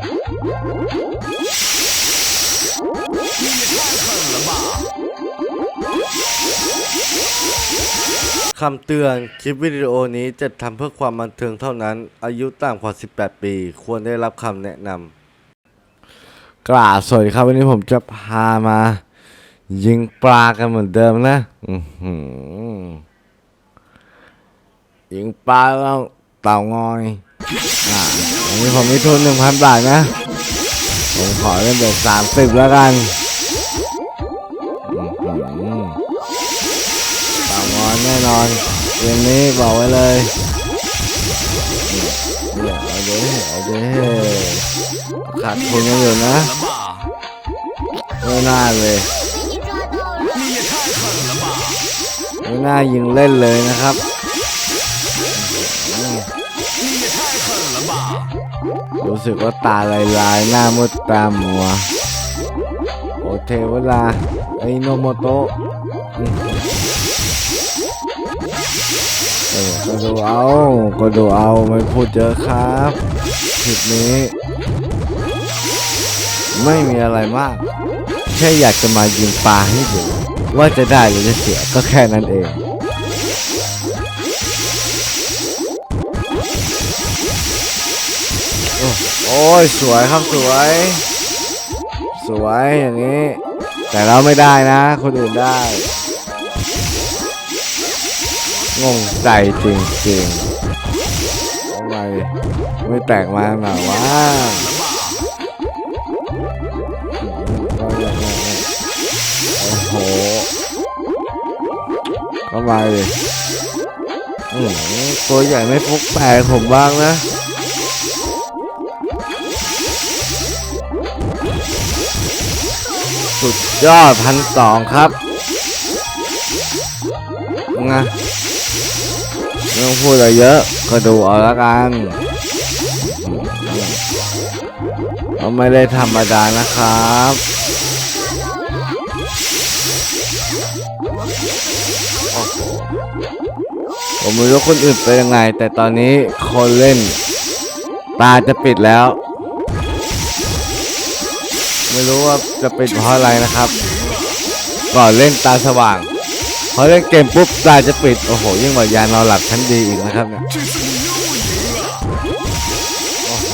คำเตือน คลิปวิดีโอนี้จะทำเพื่อความบันเทิงเท่านั้น อายุต่ำกว่า 18 ปี ควรได้รับคำแนะนำกล่าวสวัสดีครับ วันนี้ผมจะพามา ยิงปลากันเหมือนเดิมนะยิงปลาแล้วเต่างอย อ่าอันนี้ผมมีทุนหนึ่งพันบาทนะ ผมขอเล่นเด็กสามสิบแล้วกันอื้ออเต่างอยแน่นอนเกมนี้บอกไว้เลยเนี่ยเอาเด้เอาเด้ขาดทุนกันอยู่นะไม่น่าเลยไม่น่ายิงเล่นเลยนะครับ รู้สึกว่าตาลายๆหน้ามืดตามัว โอเทเวลาไอโนโมโตะเออก็ดูเอา ก็ดูเอาไม่พูดเยอะครับคลิปนี้ ไม่มีอะไรมาก แค่อยากจะมายิงปลาให้ดูว่าจะได้หรือจะเสียก็แค่นั้นเอง โอ้ยสวยครับสวย สวยอย่างนี้ แต่เราไม่ได้นะ คนอื่นได้ งงใจจริงๆทำไมไม่แตกมาหน่อยวะโอ้โหทำไมตัวใหญ่ไม่ฟุกแปลกผมบ้างนะ สุดยอดพันสองครับไงไม่ต้องพูดอะไรเยอะ ก็ดูเอาละกันเราไม่ได้ธรรมดานะครับผมไม่รู้คนอื่นเป็นยังไง แต่ตอนนี้คนเล่น ตาจะปิดแล้ว ไม่รู้ว่าจะปิดเพราะอะไรนะครับ ก่อนเล่นตาสว่างพอเล่นเกมปุ๊บตาจะปิดโอ้โหยิ่งกว่ายานอนหลับชั้นดีอีกนะครับเนี่ยโอ้โห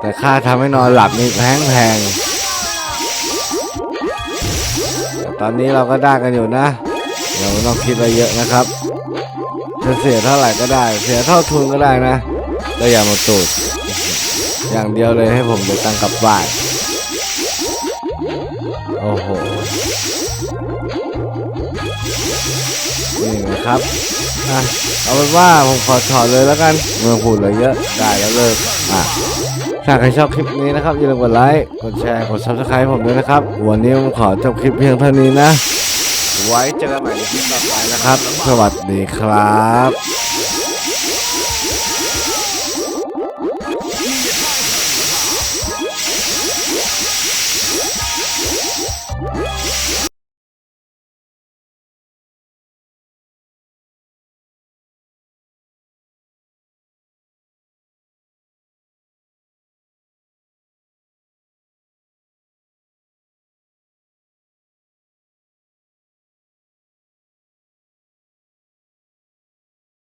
แต่ค่าทำให้นอนหลับนี่แพงแพงแต่ตอนนี้เราก็ได้กันอยู่นะเราไม่ต้องคิดอะไรเยอะนะครับ จะเสียเท่าไหร่ก็ได้ เสียเท่าทุนก็ได้นะแต่อย่ามาตูด อย่างเดียวเลยให้ผมได้ตังกลับบ้านโอ้โห นี่นะครับอะเอาเป็นว่าผมขอถอดเลยแล้วกัน เมื่อพูดเลยเยอะ ได้แล้วเลิกอะถ้าใครชอบคลิปนี้นะครับอย่าลืมกดไลค์ กดแชร์ กด subscribe ผมด้วยนะครับ วันนี้ผมขอจบคลิปเพียงเท่านี้นะ ไว้เจอกันใหม่ในคลิปต่อไปนะครับ สวัสดีครับ